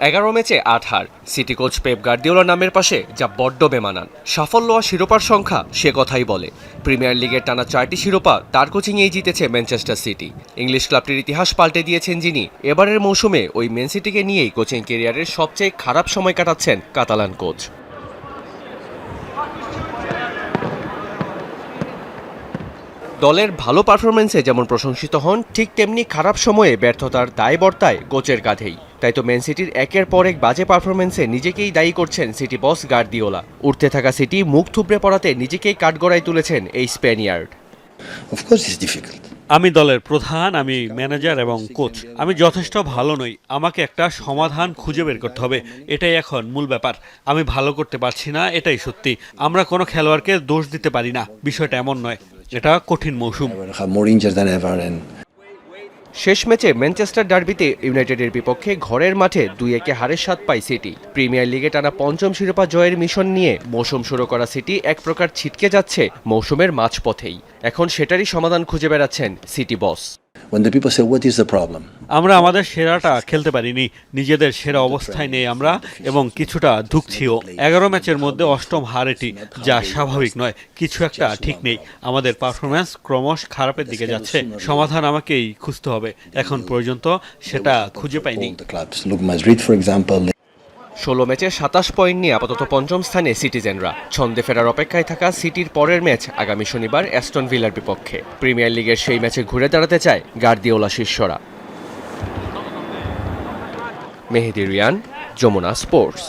এগারো ম্যাচে আট হার। সিটি কোচ পেপ গার্দিওলা নামের পাশে, যা বড্ড বেমানান। সাফল্য আর শিরোপার সংখ্যা সে কথাই বলে। প্রিমিয়ার লিগের টানা চারটি শিরোপা তার কোচিংয়েই জিতেছে ম্যানচেস্টার সিটি। ইংলিশ ক্লাবটির ইতিহাস পাল্টে দিয়েছেন যিনি। এবারের মৌসুমে ওই ম্যান সিটিকে নিয়েই কোচিং কেরিয়ারের সবচেয়ে খারাপ সময় কাটাচ্ছেন কাতালান কোচ। দলের ভালো পারফরমেন্সে যেমন প্রশংসিত হন, ঠিক তেমনি খারাপ সময়ে ব্যর্থতার দায় বর্তায় কোচের কাঁধেই। তাই তো ম্যান সিটির একের পর এক বাজে পারফরমেন্সে নিজেকেই দায়ী করছেন সিটি বস গার্দিওলা উঠতে থাকা সিটি মুখ থুবড়ে পড়াতে নিজেকেই কাঠগড়ায় তুলেছেন এই difficult. আমি দলের প্রধান আমি ম্যানেজার এবং কোচ আমি যথেষ্ট ভালো নই। আমাকে একটা সমাধান খুঁজে বের করতে হবে। এটাই এখন মূল ব্যাপার। আমি ভালো করতে পারছি না এটাই সত্যি। আমরা কোনো খেলোয়াড়কে দোষ দিতে পারি না। বিষয়টা এমন নয়। এটা কঠিন মৌসুম। শেষ ম্যাচে ম্যানচেস্টার ডার্বিতে ইউনাইটেডের বিপক্ষে ঘরের মাঠে দুই একে হারের স্বাদ পায় সিটি। প্রিমিয়ার লিগে টানা পঞ্চম শিরোপা জয়ের মিশন নিয়ে মৌসুম শুরু করা সিটি এক প্রকার ছিটকে যাচ্ছে মৌসুমের মাঝপথেই। এখন সেটারই সমাধান খুঁজে বেড়াচ্ছেন City boss. When the people say, "What is the problem?" আমরা আমাদের সেরাটা খেলতে পারিনি। নিজেদের সেরা অবস্থায় নেই আমরা এবং কিছুটা ধুকছিও। এগারো ম্যাচের মধ্যে অষ্টম হার এটি যা স্বাভাবিক নয়। কিছু একটা ঠিক নেই। আমাদের পারফরমেন্স ক্রমশ খারাপের দিকে যাচ্ছে। সমাধান আমাকেই খুঁজতে হবে। এখন পর্যন্ত সেটা খুঁজে পাইনি। ষোলো ম্যাচে সাতাশ পয়েন্ট নিয়ে আপাতত পঞ্চম স্থানে সিটিজেনরা। ছন্দে ফেরার অপেক্ষায় থাকা সিটির পরের ম্যাচ আগামী শনিবার অ্যাস্টন ভিলার বিপক্ষে। প্রিমিয়ার লিগের সেই ম্যাচে ঘুরে দাঁড়াতে চায় গার্দিওলা শিষ্যরা। মেহেদি রিয়ান, যমুনা স্পোর্টস।